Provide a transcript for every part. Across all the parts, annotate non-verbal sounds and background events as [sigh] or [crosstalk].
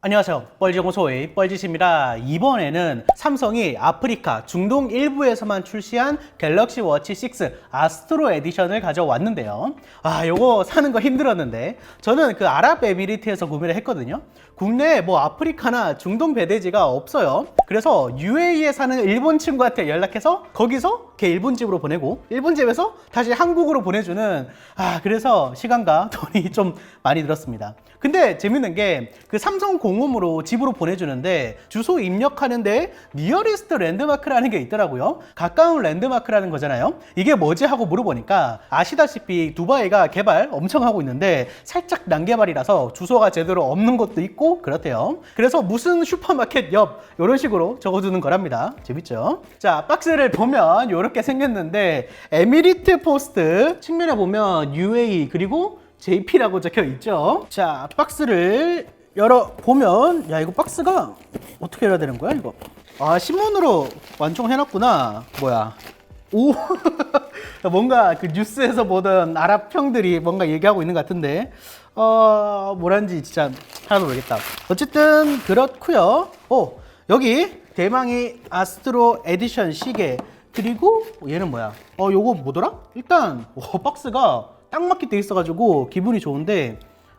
안녕하세요. 뻘지공소의 뻘짓입니다. 이번에는 삼성이 아프리카, 중동 일부에서만 출시한 갤럭시 워치 6 아스트로 에디션을 가져왔는데요. 아, 요거 사는 거 힘들었는데 저는 그 아랍에미리트에서 구매를 했거든요. 국내에 뭐 아프리카나 중동 배대지가 없어요. 그래서 UAE에 사는 일본 친구한테 연락해서 거기서 걔 일본 집으로 보내고 일본 집에서 다시 한국으로 보내주는 아 그래서 시간과 [laughs] 돈이 좀 많이 들었습니다. 근데 재밌는 게 그 삼성 공홈으로 집으로 보내주는데 주소 입력하는데 니어리스트 랜드마크라는 게 있더라고요. 가까운 랜드마크라는 거잖아요. 이게 뭐지 하고 물어보니까 아시다시피 두바이가 개발 엄청 하고 있는데 살짝 난개발이라서 주소가 제대로 없는 것도 있고 그렇대요. 그래서 무슨 슈퍼마켓 옆 이런 식으로 적어두는 거랍니다. 재밌죠? 자 박스를 보면 이렇게 생겼는데 에미리트 포스트 측면에 보면 UAE 그리고 JP라고 적혀 있죠. 자, 박스를 열어 보면 야, 이거 박스가 어떻게 열어야 되는 거야, 이거? 아, 신문으로 완성해 놨구나. 뭐야? 오. [laughs] 뭔가 그 뉴스에서 보던 아랍 형들이 뭔가 얘기하고 있는 것 같은데 어, 뭐란지 진짜 하나도 모르겠다. 어쨌든 그렇고요. 오, 여기 대망의 아스트로 에디션 시계 그리고 얘는 뭐야? 어, 요거 뭐더라? 일단 오, 박스가 딱 맞게 돼 있어가지고 기분이 좋은데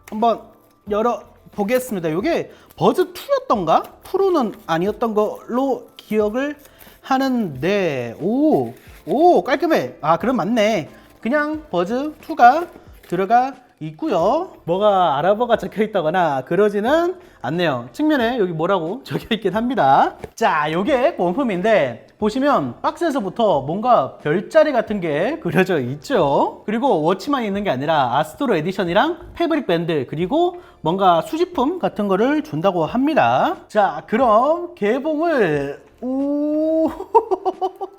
한번 열어 보겠습니다. 이게 버즈 2였던가? 프로는 아니었던 걸로 기억을 하는데 오, 오 깔끔해. 아 그럼 맞네. 그냥 버즈 2가 들어가 있고요. 뭐가 아랍어가 적혀 있다거나 그러지는 않네요. 측면에 여기 뭐라고 [laughs] 적혀 있긴 합니다. 자, 요게 본품인데 보시면 박스에서부터 뭔가 별자리 같은 게 [laughs] 그려져 있죠. 그리고 워치만 있는 게 아니라 아스트로 에디션이랑 패브릭 밴드 그리고 뭔가 수집품 같은 거를 준다고 합니다. 자, 그럼 개봉을 오. [laughs]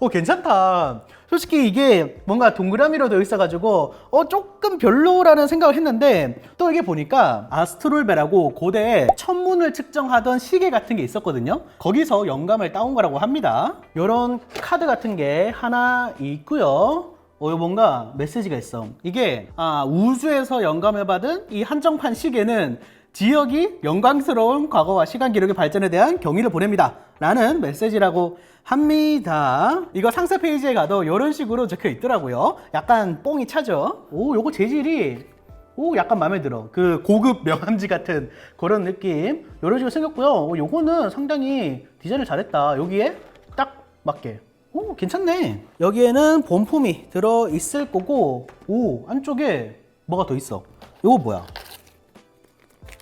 오 괜찮다. 솔직히 이게 뭔가 동그라미로 되어 있어가지고 어 조금 별로라는 생각을 했는데 또 이게 보니까 아스트롤베라고 고대에 천문을 측정하던 시계 같은 게 있었거든요. 거기서 영감을 따온 거라고 합니다. 이런 카드 같은 게 하나 있고요. 어, 뭔가 메시지가 있어. 이게 아, 우주에서 영감을 받은 이 한정판 시계는 지역이 영광스러운 과거와 시간 기록의 발전에 대한 경의를 보냅니다. 라는 메시지라고 합니다. 이거 상세 페이지에 가도 이런 식으로 적혀 있더라고요. 약간 뽕이 차죠? 오, 요거 재질이 오, 약간 마음에 들어. 그 고급 명함지 같은 그런 느낌. 이런 식으로 생겼고요. 오, 요거는 상당히 디자인을 잘했다. 여기에 딱 맞게. 오, 괜찮네. 여기에는 본품이 들어 있을 거고, 오, 안쪽에 뭐가 더 있어. 요거 뭐야?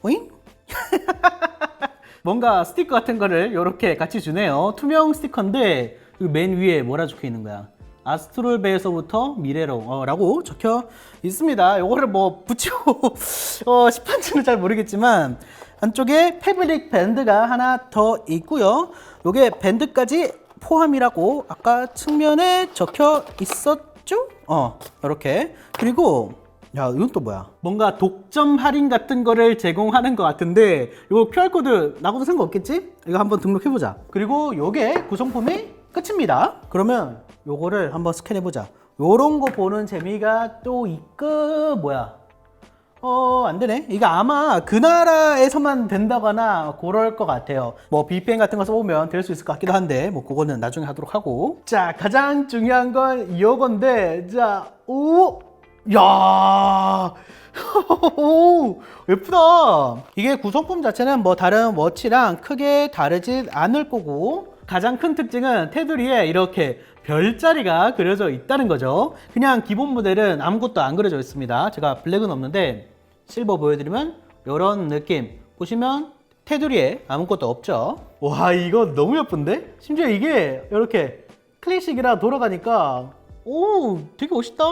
오잉? [laughs] 뭔가 스티커 같은 거를 이렇게 같이 주네요. 투명 스티커인데 여기 맨 위에 뭐라 적혀 있는 거야? 아스트롤베에서부터 미래로라고 적혀 있습니다. 요거를 뭐 붙이고 [laughs] 어, 싶은지는 잘 모르겠지만 안쪽에 패브릭 밴드가 하나 더 있고요. 요게 밴드까지 포함이라고 아까 측면에 적혀 있었죠? 어, 이렇게 그리고 야, 이건 또 뭐야? 뭔가 독점 할인 같은 거를 제공하는 것 같은데 이거 QR코드 나고도 상관없겠지? 이거 한번 등록해보자. 그리고 요게 구성품이 끝입니다. 그러면 요거를 한번 스캔해보자. 요런 거 보는 재미가 또 있고 뭐야? 어, 안 되네. 이거 아마 그 나라에서만 된다거나 그럴 것 같아요. 뭐 VPN 같은 거 써보면 될 수 있을 것 같기도 한데, 뭐 그거는 나중에 하도록 하고. 자, 가장 중요한 건 이거건데, 자, 오! 야 오, [laughs] 예쁘다. 이게 구성품 자체는 뭐 다른 워치랑 크게 다르진 않을 거고 가장 큰 특징은 테두리에 이렇게 별자리가 그려져 있다는 거죠. 그냥 기본 모델은 아무것도 안 그려져 있습니다. 제가 블랙은 없는데 실버 보여드리면 이런 느낌 보시면 테두리에 아무것도 없죠. 와 이거 너무 예쁜데? 심지어 이게 이렇게 클래식이라 돌아가니까 오, 되게 멋있다.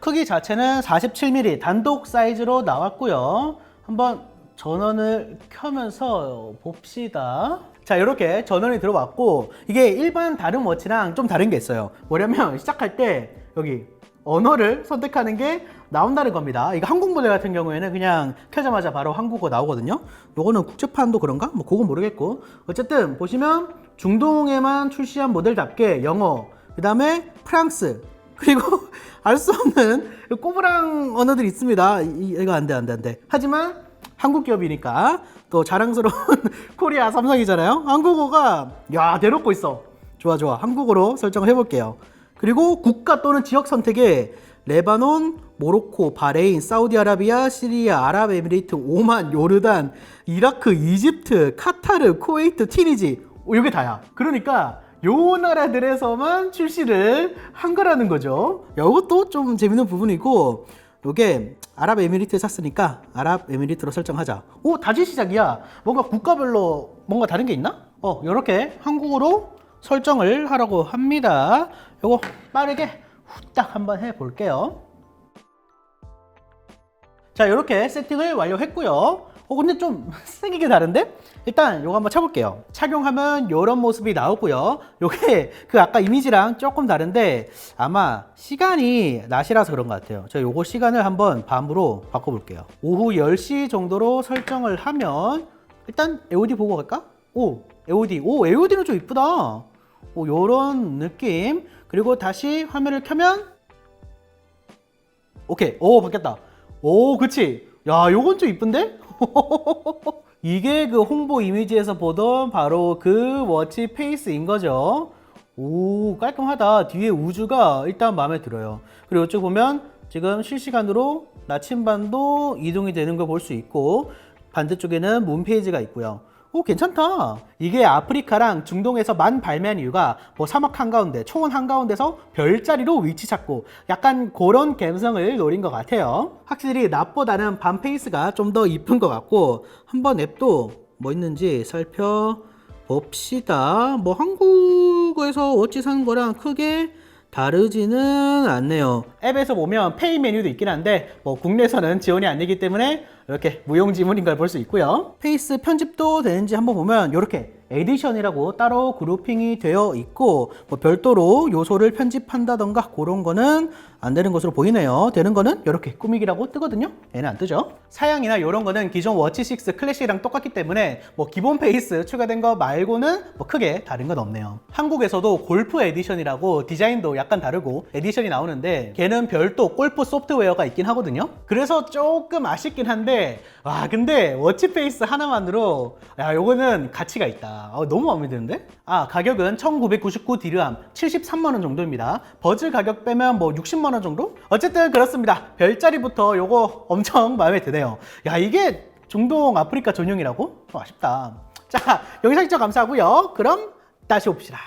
크기 자체는 47mm 단독 사이즈로 나왔고요. 한번 전원을 켜면서 봅시다. 자, 이렇게 전원이 들어왔고, 이게 일반 다른 워치랑 좀 다른 게 있어요. 뭐냐면, [laughs] 시작할 때, 여기, 언어를 선택하는 게 나온다는 겁니다. 이거 한국 모델 같은 경우에는 그냥 켜자마자 바로 한국어 나오거든요. 요거는 국제판도 그런가? 뭐, 그건 모르겠고. 어쨌든, 보시면, 중동에만 출시한 모델답게 영어, 그 다음에 프랑스, 그리고 [laughs] 알 수 없는 꼬부랑 언어들이 있습니다. 이, 이거 안 돼, 안 돼, 안 돼. 하지만 한국 기업이니까 또 자랑스러운 [laughs] 코리아 삼성이잖아요. 한국어가 야 대놓고 있어. 좋아 좋아. 한국어로 설정을 해볼게요. 그리고 국가 또는 지역 선택에 레바논, 모로코, 바레인, 사우디아라비아, 시리아, 아랍에미리트, 오만, 요르단, 이라크, 이집트, 카타르, 쿠웨이트, 티니지 이게 다야. 그러니까 요 나라들에서만 출시를 한 거라는 거죠. 야, 이것도 좀 재밌는 부분이고 요게 아랍에미리트에 샀으니까 아랍에미리트로 설정하자. 오, 다시 시작이야. 뭔가 국가별로 뭔가 다른 게 있나? 어, 요렇게 한국어로 설정을 하라고 합니다. 요거 빠르게 후딱 한번 해 볼게요. 자, 이렇게 세팅을 완료했고요. 어, 근데 좀 [laughs] 생기게 다른데? 일단 요거 한번 쳐볼게요. 착용하면 이런 모습이 나오고요. 요게 [laughs] 그 아까 이미지랑 조금 다른데 아마 시간이 낮이라서 그런 것 같아요. 저 요거 시간을 한번 밤으로 바꿔볼게요. 오후 10시 정도로 설정을 하면 일단 AOD 보고 갈까? 오, AOD. 오, AOD는 좀 이쁘다. 오, 요런 느낌. 그리고 다시 화면을 켜면 오케이. 오, 바뀌었다. 오, 그치. 야, 요건 좀 이쁜데? [laughs] 이게 그 홍보 이미지에서 보던 바로 그 워치 페이스인 거죠. 오, 깔끔하다. 뒤에 우주가 일단 마음에 들어요. 그리고 이쪽 보면 지금 실시간으로 나침반도 이동이 되는 걸 볼 수 있고 반대쪽에는 문 페이지가 있고요. 오, 괜찮다. 이게 아프리카랑 중동에서 만 발매한 이유가 뭐 사막 한가운데, 초원 한가운데서 별자리로 위치 찾고 약간 그런 감성을 노린 것 같아요. 확실히 낫보다는 밤 페이스가 좀 더 이쁜 것 같고 한번 앱도 뭐 있는지 살펴봅시다. 뭐 한국에서 어찌 사는 거랑 크게 다르지는 않네요. 앱에서 보면 페이 메뉴도 있긴 한데 뭐 국내에서는 지원이 안 되기 때문에 이렇게 무용지물인 걸 볼 수 있고요. 페이스 편집도 되는지 한번 보면 이렇게 에디션이라고 따로 그룹핑이 되어 있고 뭐 별도로 요소를 편집한다던가 그런 거는 안 되는 것으로 보이네요. 되는 거는 이렇게 꾸미기라고 뜨거든요. 얘는 안 뜨죠. 사양이나 이런 거는 기존 워치 6 클래식이랑 똑같기 때문에 뭐 기본 페이스 추가된 거 말고는 뭐 크게 다른 건 없네요. 한국에서도 골프 에디션이라고 디자인도 약간 다르고 에디션이 나오는데 걔는 별도 골프 소프트웨어가 있긴 하거든요. 그래서 조금 아쉽긴 한데 와 근데 워치 페이스 하나만으로 야 요거는 가치가 있다. 어, 너무 마음에 드는데? 아 가격은 1999 디르함 73만 원 정도입니다. 버즈 가격 빼면 뭐 60만 원 정도? 어쨌든 그렇습니다. 별자리부터 요거 엄청 [laughs] 마음에 드네요. 야 이게 중동 아프리카 전용이라고? 좀 아쉽다. 자 영상 시청 감사하고요. 그럼 다시 봅시다.